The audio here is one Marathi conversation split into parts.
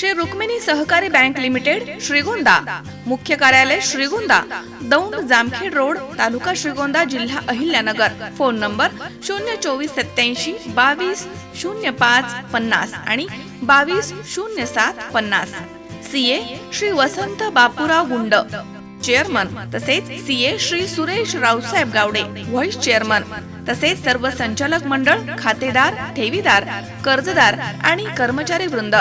श्री रुक्मिणी सहकारी बँक लिमिटेड श्रीगोंदा. मुख्य कार्यालय श्रीगोंदा. दौंड जामखेड रोड तालुका श्रीगोंदा जिल्हा अहिल्यानगर. फोन नंबर शून्य चोवीस सत्याऐंशी बावीस शून्य पाच पन्नास आणि बावीस शून्य सात पन्नास. सीए श्री वसंत बापूराव गुंड. चेअरमन तसेच CA Shri Suresh Raosaheb Gawade vice chairman. तसेच सर्व संचालक मंडळ खातेदार ठेवीदार कर्जदार आणि कर्मचारी वृंद.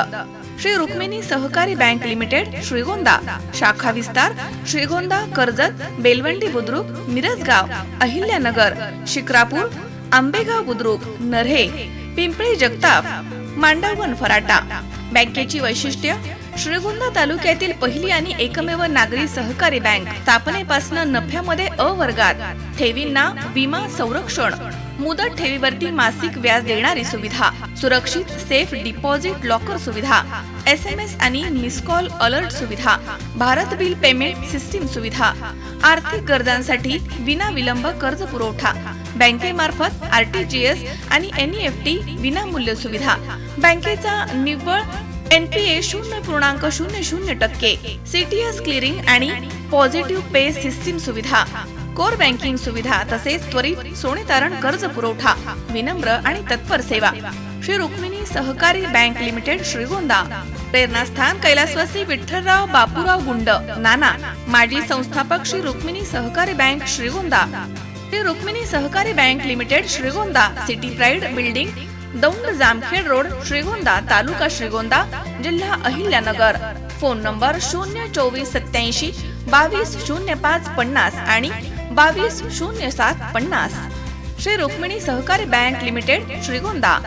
श्री रुक्मिणी सहकारी बँक लिमिटेड श्रीगोंदा. शाखा विस्तार श्रीगोंदा कर्जत बेलवंडी बुद्रुक मिरजगाव अहिल्यानगर शिक्रापूर आंबेगाव बुद्रुक नर्हे पिंपळी जगताप मांडावन फराटा. बँकेची वैशिष्ट्य श्रीगोंदा तालुक्यातील पहिली आणि एकमेव नागरी सहकारी बँक स्थापनेपासून नफ्यामध्ये अ वर्गात. ठेवींना विमा संरक्षण. मुदत ठेवीवरती मासिक व्याज देणारी सुविधा. सुरक्षित सेफ डिपॉझिट लॉकर सुविधा. एस एम एस आणि मिस कॉल अलर्ट सुविधा. भारत बिल पेमेंट सिस्टीम सुविधा. आर्थिक गरजांसाठी विना विलंब कर्ज पुरवठा. बँकेमार्फत आर टी जी एस आणि एन ई एफ टी विनामूल्य सुविधा. बँकेचा निव्वळ एनपीए शून्य पूर्णांक शून्य शून्य टक्के. सीटीएस क्लिअरिंग आणि पॉझिटिव्ह पे सिस्टीम सुविधा. कोर बँकिंग सुविधा तसेच त्वरित सोने तारण कर्ज पुरवठा विनम्र आणि तत्पर सेवा. श्री रुक्मिणी सहकारी बँक लिमिटेड श्रीगोंदा. प्रेरणास्थान कैलासवासी विठ्ठलराव बापूराव गुंड. नाना माजी संस्थापक श्री रुक्मिणी सहकारी बँक श्रीगोंदा. श्री रुक्मिणी सहकारी bank limited Shrigonda. City pride building Daund Jamkhed road Shrigonda taluka Shrigonda जिल्हा अहिल्यानगर. फोन नंबर शून्य चोवीस सत्याऐंशी बावीस शून्य पाच पन्नास आणि बावीस शून्य सात पन्नास. श्री रुक्मिणी सहकारी बँक लिमिटेड श्रीगोंदा.